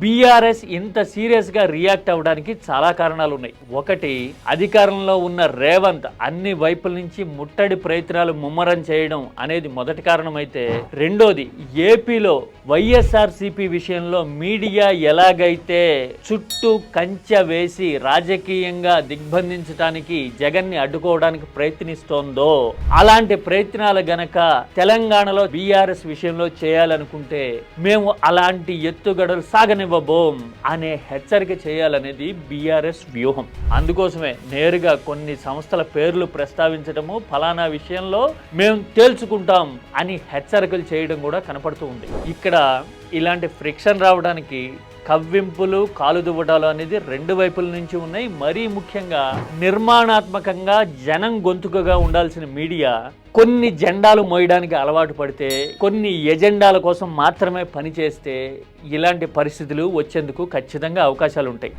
BRS ఇంత సీరియస్గా react అవ్వడానికి చాలా కారణాలు ఉన్నాయి ఒకటి అధికారంలో ఉన్న రేవంత్ అన్ని వైపుల నుంచి ముట్టడి ప్రయత్నాలు ముమ్మరం చేయడం అనేది మొదటి కారణం అయితే రెండోది ఏపీలో వైఎస్ఆర్సీపీ విషయంలో మీడియా ఎలాగైతే చుట్టూ కంచె వేసి రాజకీయంగా దిగ్బంధించడానికి జగన్ని అడ్డుకోవడానికి ప్రయత్నిస్తోందో అలాంటి ప్రయత్నాలు గనక తెలంగాణలో బీఆర్ఎస్ విషయంలో చేయాలనుకుంటే మేము అలాంటి ఎత్తుగడలు సాగనివ్వబోం అనే హెచ్చరిక చేయాలనేది బీఆర్ఎస్ వ్యూహం. అందుకోసమే నేరుగా కొన్ని సంస్థల పేర్లు ప్రస్తావించడము ఫలానా విషయంలో మేము తేల్చుకుంటాం అని హెచ్చరికలు చేయడం కూడా కనపడుతూ ఉంది. ఇక్కడ ఇలాంటి ఫ్రిక్షన్ రావడానికి కవ్వింపులు కాలు దువ్వటాలు అనేది రెండు వైపుల నుంచి ఉన్నాయి. మరీ ముఖ్యంగా నిర్మాణాత్మకంగా జనం గొంతుకగా ఉండాల్సిన మీడియా కొన్ని జెండాలు మోయడానికి అలవాటు పడితే కొన్ని ఎజెండాల కోసం మాత్రమే పనిచేస్తే ఇలాంటి పరిస్థితులు వచ్చేందుకు ఖచ్చితంగా అవకాశాలు ఉంటాయి